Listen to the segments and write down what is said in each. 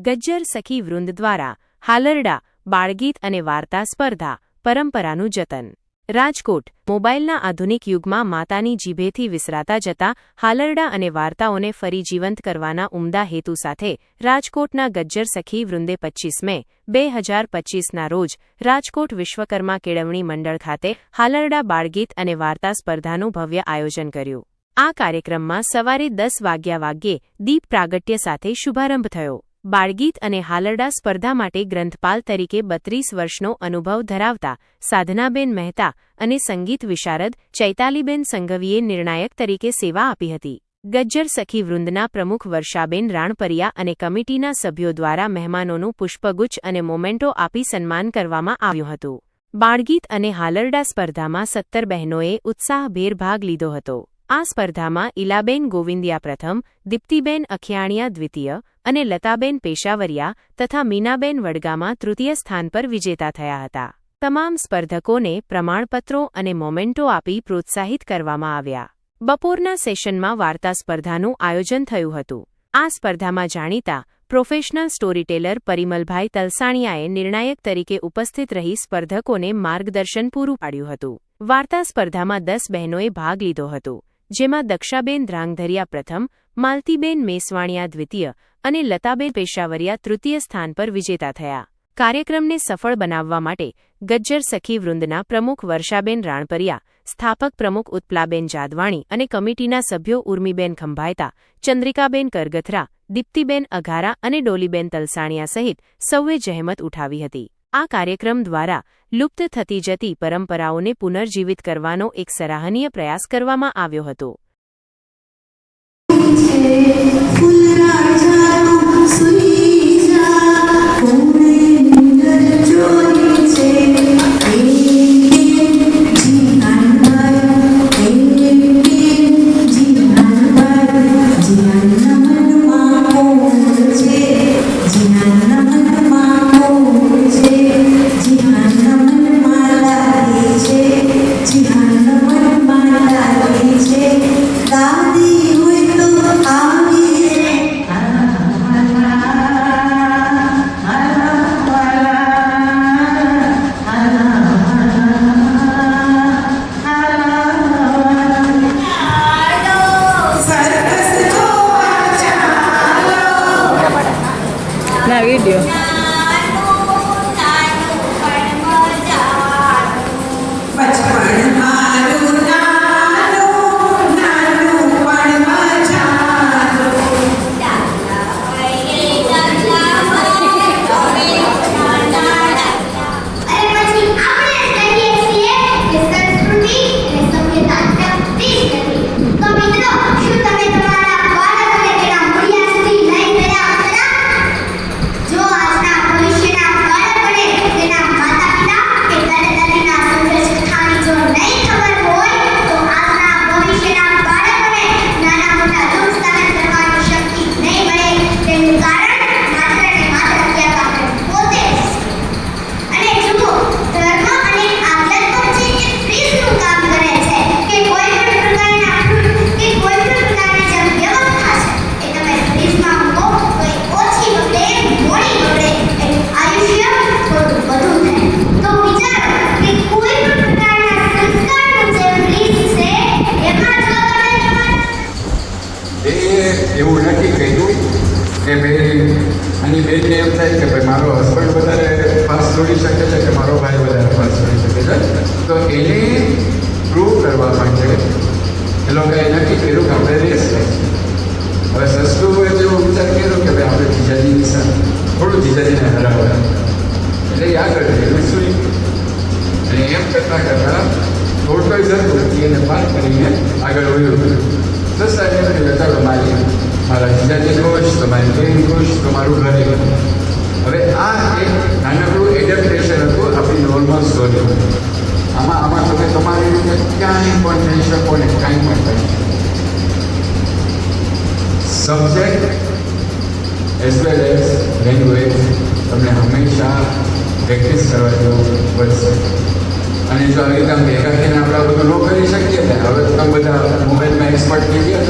ગજ્જર સખી વૃંદ દ્વારા હાલરડા, બાળગીત અને વાર્તા સ્પર્ધા, પરંપરાનું જતન. રાજકોટ, મોબાઈલના આધુનિક યુગમાં માતાની જીભેથી વિસરાતા જતા હાલરડા અને વાર્તાઓને ફરી જીવંત કરવાના ઉમદા હેતુ સાથે રાજકોટના ગજ્જર સખી વૃંદે પચ્ચીસ મે, બે હજાર પચ્ચીસના રોજ રાજકોટ વિશ્વકર્મા કેળવણી મંડળ ખાતે હાલરડા બાળગીત અને વાર્તા સ્પર્ધાનું ભવ્ય આયોજન કર્યું. આ કાર્યક્રમમાં સવારે દસ વાગ્યા વાગ્યે દીપ પ્રાગટ્ય સાથે શુભારંભ થયો. બાળગીત અને હાલરડા સ્પર્ધા માટે ગ્રંથપાલ તરીકે બત્રીસ વર્ષનો અનુભવ ધરાવતા સાધનાબેન મહેતા અને સંગીત વિશારદ ચૈતાલીબેન સંઘવીએ નિર્ણાયક તરીકે સેવા આપી હતી. ગજ્જર સખી વૃંદના પ્રમુખ વર્ષાબેન રાણપરિયા અને કમિટીના સભ્યો દ્વારા મહેમાનોનું પુષ્પગુચ્છ અને મોમેન્ટો આપી સન્માન કરવામાં આવ્યું હતું. બાળગીત અને હાલરડા સ્પર્ધામાં સત્તર બહેનોએ ઉત્સાહભેર ભાગ લીધો હતો. આ સ્પર્ધામાં ઇલાબેન ગોવિંદિયા પ્રથમ, દીપ્તિબેન અખિયાણિયા દ્વિતીય અને લતાબેન પેશાવરિયા તથા મીનાબેન વડગામાં તૃતીય સ્થાન પર વિજેતા થયા હતા. તમામ સ્પર્ધકોને પ્રમાણપત્રો અને મોમેન્ટો આપી પ્રોત્સાહિત કરવામાં આવ્યા. બપોરના સેશનમાં વાર્તા સ્પર્ધાનું આયોજન થયું હતું. આ સ્પર્ધામાં જાણીતા પ્રોફેશનલ સ્ટોરીટેલર પરિમલભાઈ તલસાણિયાએ નિર્ણાયક તરીકે ઉપસ્થિત રહી સ્પર્ધકોને માર્ગદર્શન પૂરું પાડ્યું હતું. વાર્તા સ્પર્ધામાં દસ બહેનોએ ભાગ લીધો હતો, જેમાં દક્ષાબેન ધ્રાંગધરિયા પ્રથમ માલતીબેન મેસવાણિયા દ્વિતીય અને લતાબેન પેશાવરિયા તૃતીય સ્થાન પર વિજેતા થયા. કાર્યક્રમને સફળ બનાવવા માટે ગજ્જર સખી વૃંદના પ્રમુખ વર્ષાબેન રાણપરિયા, સ્થાપક પ્રમુખ ઉત્પલાબેન જાદવાણી અને કમિટીના સભ્યો ઉર્મીબેન ખંભાયતા, ચંદ્રિકાબેન કરગથરા, દીપ્તિબેન અઘારા અને ડોલીબેન તલસાણિયા સહિત સૌએ જહેમત ઉઠાવી હતી. આ કાર્યક્રમ દ્વારા લુપ્ત થતી જતી પરંપરાઓને પુનર્જીવિત કરવાનો એક સરાહનીય પ્રયાસ કરવામાં આવ્યો હતો. பூமிக்கு புல்ராட்சி શકે છે કે મારો ભાઈ વધારે ફાસ્ટ થઈ શકે છે. તો એને પ્રૂવ કરવા માટે એ લોકોએ નક્કી કર્યું કે આપણે હવે સસ્તું એવો વિચાર કર્યો કે ભાઈ આપણે જીજાજીની સાથે થોડું જીજાજીને હરાવવા. એટલે આગળ ગયું શું અને એમ કરતાં કરતાં થોડું જરૂર એને પાર કરીને આગળ વયું દસ સાહેબ એમ ચાલો મારી જીજાજી ખુશ તમારી મારી બેન ખુશ તમારું ઘરે હવે આ એક નાનકડું એડેપ્ટેશન હતું આપણી નોર્મલ સ્ટોરી આમાં આમાં તમે તમારી રીતે ક્યાંય પણ જઈ શકો ને કાંઈ પણ કરી subject as well as language તમને હંમેશા પ્રેક્ટિસ કરવા જેવું પડશે અને જો આવી રીતે ભેગા થઈને આપણે બધું ન કરી શકીએ ને હવે તમે બધા મોબાઈલમાં એક્સપર્ટ થઈ ગયા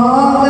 Oh.